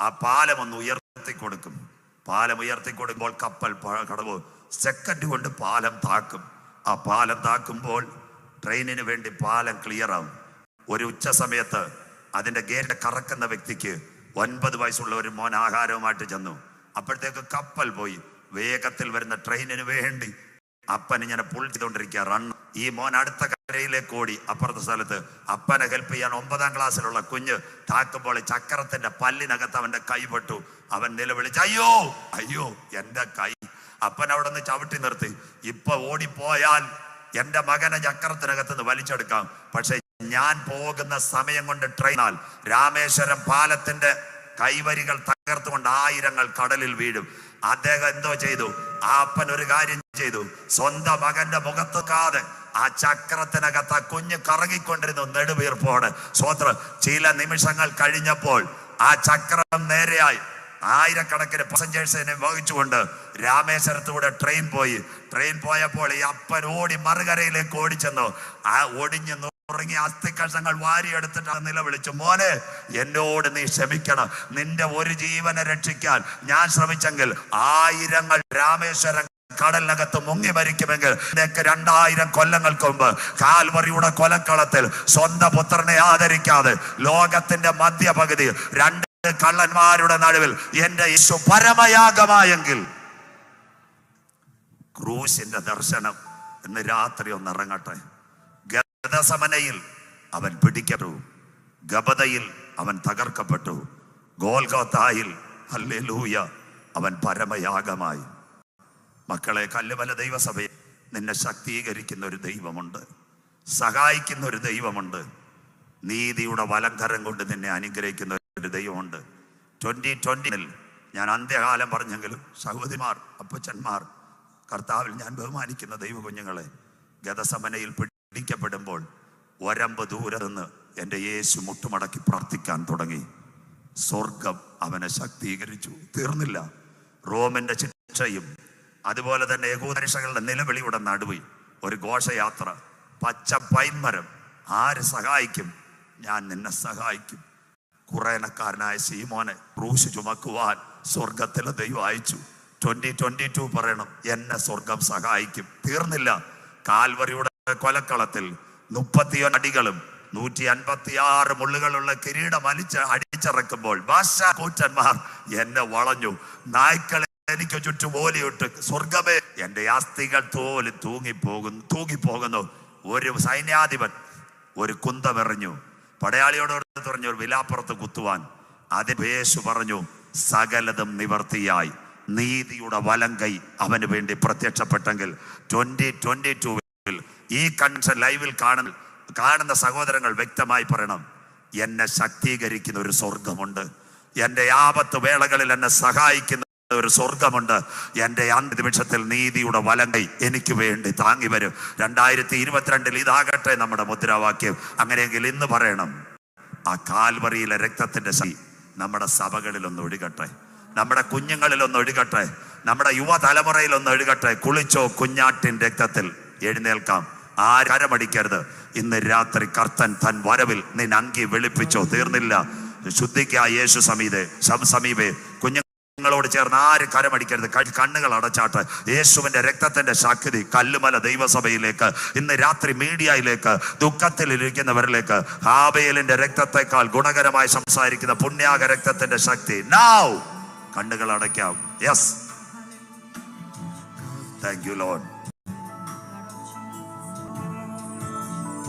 Speaker 1: ആ പാലം ഒന്ന് ഉയർത്തി കൊടുക്കും പാലം ഉയർത്തി കൊടുക്കുമ്പോൾ കപ്പൽ കടവ് സെക്കൻഡ് കൊണ്ട് പാലം താക്കും. ആ പാലം താക്കുമ്പോൾ ട്രെയിനിന് വേണ്ടി പാലം ക്ലിയർ ആവും. ഒരു ഉച്ച സമയത്ത് അതിന്റെ ഗേറ്റ് കറക്കുന്ന വ്യക്തിക്ക് ഒൻപത് വയസ്സുള്ള ഒരു മോൻ ആഹാരവുമായിട്ട് ചെന്നു. അപ്പോഴത്തേക്ക് കപ്പൽ പോയി. വേഗത്തിൽ വരുന്ന ട്രെയിനിന് വേണ്ടി അപ്പൻ ഇങ്ങനെ പുൾ ചെയ്തുകൊണ്ടിരിക്കുക. റൺ ഈ മോൻ അടുത്ത കരയിലേക്ക് ഓടി. അപ്പുറത്തെ സ്ഥലത്ത് അപ്പനെ ഹെൽപ്പ് ചെയ്യാൻ ഒമ്പതാം ക്ലാസ്സിലുള്ള കുഞ്ഞ് താക്കുമ്പോൾ ചക്രത്തിന്റെ പല്ലിനകത്ത് അവന്റെ കൈപെട്ടു അവൻ നിലവിളിച്ച് അയ്യോ അയ്യോ എന്റെ കൈ. അപ്പൻ അവിടെ നിന്ന് ചവിട്ടി നിർത്തി. ഇപ്പൊ ഓടിപ്പോയാൽ എന്റെ മകനെ ചക്രത്തിനകത്ത് നിന്ന് വലിച്ചെടുക്കാം. പക്ഷെ ഞാൻ പോകുന്ന സമയം കൊണ്ട് ട്രെയിനാൽ രാമേശ്വരം പാലത്തിന്റെ കൈവരികൾ തകർത്തുകൊണ്ട് ആയിരങ്ങൾ കടലിൽ വീഴും. അദ്ദേഹം എന്തോ ചെയ്തു? ആ അപ്പൻ ഒരു കാര്യം ചെയ്തു. സ്വന്തം മകന്റെ മുഖത്തുക്കാതെ ആ ചക്രത്തിനകത്ത് ആ കുഞ്ഞ് കറങ്ങിക്കൊണ്ടിരുന്നു നെടുവീർപ്പോട്. സ്വത്ര ചില നിമിഷങ്ങൾ കഴിഞ്ഞപ്പോൾ ആ ചക്രം നേരെയായി ആയിരക്കണക്കിന് പാസഞ്ചേഴ്സിനെ വഹിച്ചുകൊണ്ട് രാമേശ്വരത്തൂടെ ട്രെയിൻ പോയി. ട്രെയിൻ പോയപ്പോൾ ഈ അപ്പൻ ഓടി മറുകരയിലേക്ക് ഓടിച്ചെന്നു. ആ ഒടിഞ്ഞു ഉറങ്ങി അസ്ഥികഷങ്ങൾ വാരിയെടുത്തിട്ട് നിലവിളിച്ചു മോനെ എന്നോട് നീ ക്ഷമിക്കണം. നിന്റെ ഒരു ജീവനെ രക്ഷിക്കാൻ ഞാൻ ശ്രമിച്ചെങ്കിൽ ആയിരങ്ങൾ രാമേശ്വരം കടലിനകത്ത് മുങ്ങി മരിക്കുമെങ്കിൽ നിനക്ക് രണ്ടായിരം കൊല്ലങ്ങൾക്ക് മുമ്പ് കാൽവറിയുടെ കൊലക്കളത്തിൽ സ്വന്തം പുത്രനെ ആദരിക്കാതെ ലോകത്തിന്റെ മധ്യപകുതി രണ്ട് കള്ളന്മാരുടെ നടുവിൽ എന്റെ യേശു പരമയാഗമായെങ്കിൽ ക്രൂശിന്റെ ദർശനം ഇന്ന് രാത്രി ഒന്ന് ഇറങ്ങട്ടെ. ഗതസമനയിൽ അവൻ പിടിക്കപ്പെട്ടു. ഗബതയിൽ അവൻ തകർക്കപ്പെട്ടു. ഗോൽഗോത്തായിൽ ഹല്ലേലൂയ അവൻ പരമയാഗമായി. മക്കളെ കല്ലുമല ദൈവസഭയെ നിന്നെ ശക്തീകരിക്കുന്ന ഒരു ദൈവമുണ്ട്. സഹായിക്കുന്ന ഒരു ദൈവമുണ്ട്. നീതിയുടെ വലങ്കരം കൊണ്ട് നിന്നെ അനുഗ്രഹിക്കുന്ന ഒരു ദൈവമുണ്ട്. ട്വന്റി ട്വന്റിയിൽ ഞാൻ അന്ത്യകാലം പറഞ്ഞെങ്കിലും സഹോദരിമാർ അപ്പച്ചന്മാർ കർത്താവിൽ ഞാൻ ബഹുമാനിക്കുന്ന ദൈവകുഞ്ഞുങ്ങളെ ഗതസമനയിൽ പിടിക്കപ്പെടുമ്പോൾ ഒരമ്പ് ദൂരെ നിന്ന് എന്റെ യേശു മുട്ടുമടക്കി പ്രാർത്ഥിക്കാൻ തുടങ്ങി. സ്വർഗം അവനെ ശക്തീകരിച്ചു. തീർന്നില്ല. റോമിന്റെ ശിക്ഷയും അതുപോലെ തന്നെ ഏകോദരിഷകളുടെ നിലവിളിയുടെ നടുവിൽ. ഒരു ഘോഷയാത്ര. പച്ച പൈന്മരം. ആര് സഹായിക്കും? ഞാൻ നിന്നെ സഹായിക്കും. കുറേനക്കാരനായ സീമോനെ ക്രൂശ് ചുമക്കുവാൻ സ്വർഗത്തിലെ ദൈവം അയച്ചു. ട്വന്റി ട്വന്റി ടു പറയണം. എന്നെ സ്വർഗം സഹായിക്കും. തീർന്നില്ല. കാൽവറിയുടെ കൊലക്കളത്തിൽ മുപ്പത്തിയൊന്ന് അടികളും നൂറ്റി അൻപത്തി ആറ് മുള്ളുകളുള്ള കിരീടം അലിച്ച് അടിച്ചിറക്കുമ്പോൾ ഭാഷാ കൂറ്റന്മാർ എന്നെ വളഞ്ഞു. നായ്ക്കളെ എനിക്ക് ചുറ്റും ഓലിയിട്ട് സ്വർഗമേ എന്റെ അസ്ഥികൾ തോൽ തൂങ്ങിപ്പോകുന്നു തൂങ്ങിപ്പോകുന്നു. ഒരു സൈന്യാധിപൻ ഒരു കുന്തമെറിഞ്ഞു. പടയാളിയോട് പറഞ്ഞു ഒരു വിലാപ്പുറത്ത് കുത്തുവാൻ. അതിന് യേശു പറഞ്ഞു സകലതും നിവർത്തിയായി. നീതിയുടെ വലം കൈ അവന് വേണ്ടി പ്രത്യക്ഷപ്പെട്ടെങ്കിൽ ട്വന്റി ട്വന്റി ടൂവിൽ ഈ കൺസ ലൈവിൽ കാണുന്ന കാണുന്ന സഹോദരങ്ങൾ വ്യക്തമായി പറയണം എന്നെ ശക്തീകരിക്കുന്ന ഒരു സ്വർഗമുണ്ട് എന്റെ ആപത്ത് വേളകളിൽ എന്നെ സഹായിക്കുന്ന ഒരു സ്വർഗമുണ്ട് എന്റെ നിമിഷത്തിൽ നീതിയുടെ വലങ്കൈ എനിക്ക് വേണ്ടി താങ്ങി വരും. രണ്ടായിരത്തി ഇരുപത്തിരണ്ടിൽ ഇതാകട്ടെ നമ്മുടെ മുദ്രാവാക്യം. അങ്ങനെയെങ്കിൽ ഇന്ന് പറയണം ആ കാൽവറിയിലെ രക്തത്തിന്റെ ശക്തി നമ്മുടെ സഭകളിൽ ഒന്ന് ഒഴുകട്ടെ. നമ്മുടെ കുഞ്ഞുങ്ങളിൽ ഒന്ന് ഒഴുകട്ടെ. നമ്മുടെ യുവതലമുറയിൽ ഒന്ന് ഒഴുകട്ടെ. കുളിച്ചോ കുഞ്ഞാട്ടിൻ രക്തത്തിൽ എഴുന്നേൽക്കാം. ആരമടിക്കരുത്. ഇന്ന് രാത്രി കർത്തൻ തൻ വരവിൽ നിൻ അങ്കി വെളുപ്പിച്ചോ തീർന്നില്ല. ശുദ്ധിക്കാ യേശു സമീതെ സമീപേ. കുഞ്ഞു നിങ്ങളോട് ചേർന്ന് ആര് കരമടിക്കരുത്? കണ്ണുകൾ അടച്ചാട്ട് യേശുവിന്റെ രക്തത്തിന്റെ ശക്തി കല്ലുമല ദൈവസഭയിലേക്ക് ഇന്ന് രാത്രി മീഡിയയിലേക്ക് ദുഃഖത്തിലിരിക്കുന്നവരിലേക്ക് ഹാബേലിന്റെ രക്തത്തെക്കാൾ ഗുണകരമായി സംസാരിക്കുന്ന പുണ്യാക രക്തത്തിന്റെ ശക്തി. നൗ കണ്ണുകൾ അടയ്ക്കാം. യെസ് താങ്ക് യു ലോഡ്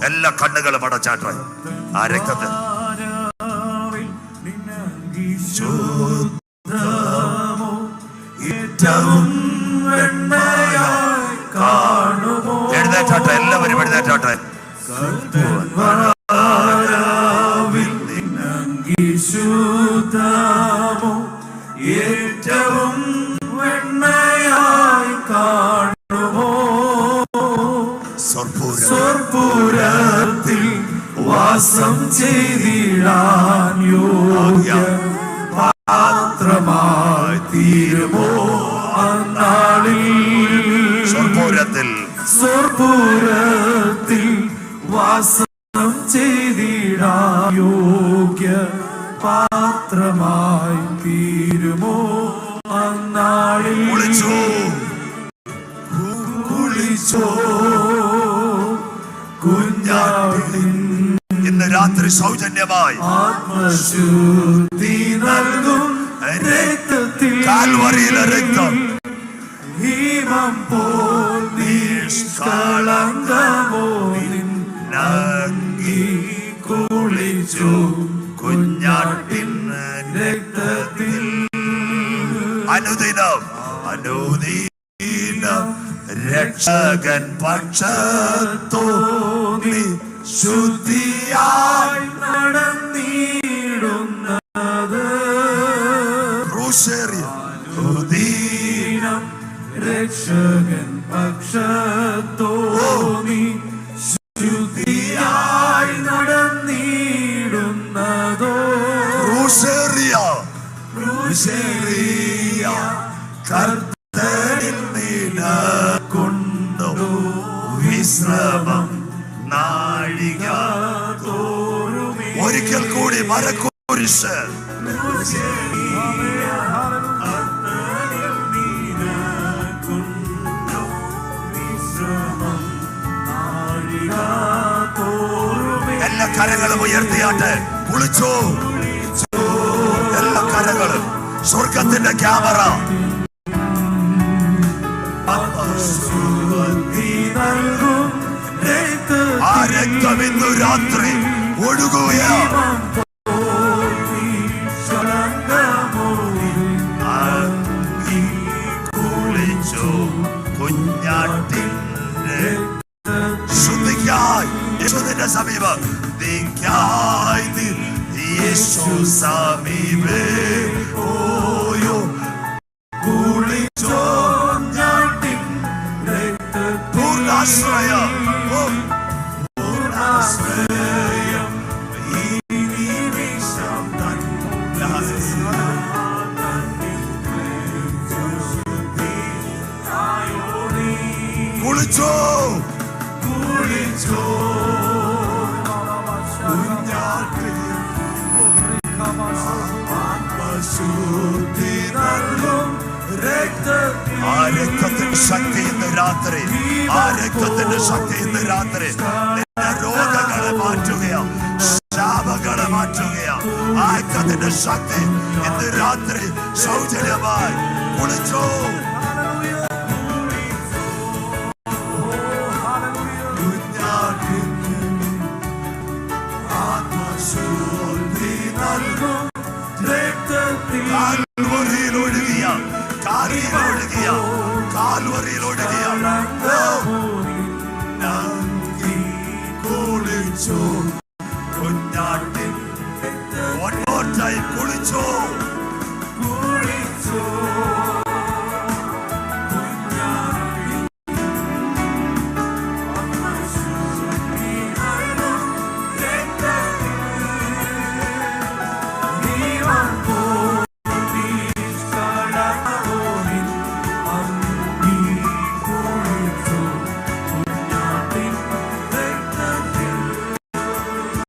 Speaker 1: എല്ലാ കണ്ണുകളും അടച്ചാട്ടെ. ആ രക്തത്തിൽ. എഴുന്നേറ്റാട്ടെ എല്ലാവരും എഴുന്നേറ്റാട്ടെ.
Speaker 4: വാസം ചെയ്തിടാൻ യോഗ്യ പാത്രമായി തീരുമോ അന്നാളിൽ?
Speaker 1: സ്വർപൂരത്തിൽ
Speaker 4: സ്വർപൂരത്തിൽ വാസം ചെയ്തിടാൻ മാത്രമായി തീരുമോ അന്നാളിൽ?
Speaker 1: കുളിച്ചു?
Speaker 4: കുളിച്ചോ? കുഞ്ഞാട്ടിൻ
Speaker 1: രാത്രി സൗജന്യമായി.
Speaker 4: നൽകും രക്തത്തിൽ
Speaker 1: കാൽവറിയിലെ രക്തം.
Speaker 4: ഹീമം പോൽ നിഷ്കളങ്കമോ നിൻ
Speaker 1: നങ്കി
Speaker 4: കുളിച്ചു
Speaker 1: കുഞ്ഞാട്ടിൻ
Speaker 4: രക്തത്തിൽ.
Speaker 1: അനുദിനം അനുദീനം രക്ഷകൻ പക്ഷത്തോ
Speaker 4: തോന്നി ശുദ്ധിയായി നടന്നിടുന്നത്.
Speaker 1: ക്രൂശേറിയ അനുദീനം
Speaker 4: ദീനം രക്ഷകൻ പക്ഷത്തോമി ശുദ്ധിയായി നടന്നിടുന്നതോ
Speaker 1: ക്രൂശേറിയ
Speaker 4: ക്രൂശേറിയ
Speaker 1: എല്ലാ കരങ്ങളും ഉയർത്തിയാട്ട്. കുളിച്ചു. എല്ലാ കരങ്ങളും. സ്വർഗത്തിന്റെ ക്യാമറ. ആ രാത്രി ഒഴുകുകയാ യേശുവിന്റെ സമീപം നീക്കായി നീ രാത്രി ആ രക്തത്തിന്റെ ശക്തി ഇന്ന് രാത്രി. നിന്റെ രോഗങ്ങളെ മാറ്റുകയാ ശാപങ്ങളെ മാറ്റുകയാ ആ രക്തത്തിന്റെ ശക്തി ഇന്ന് രാത്രി സൗജന്യമായി കുളിച്ചോ.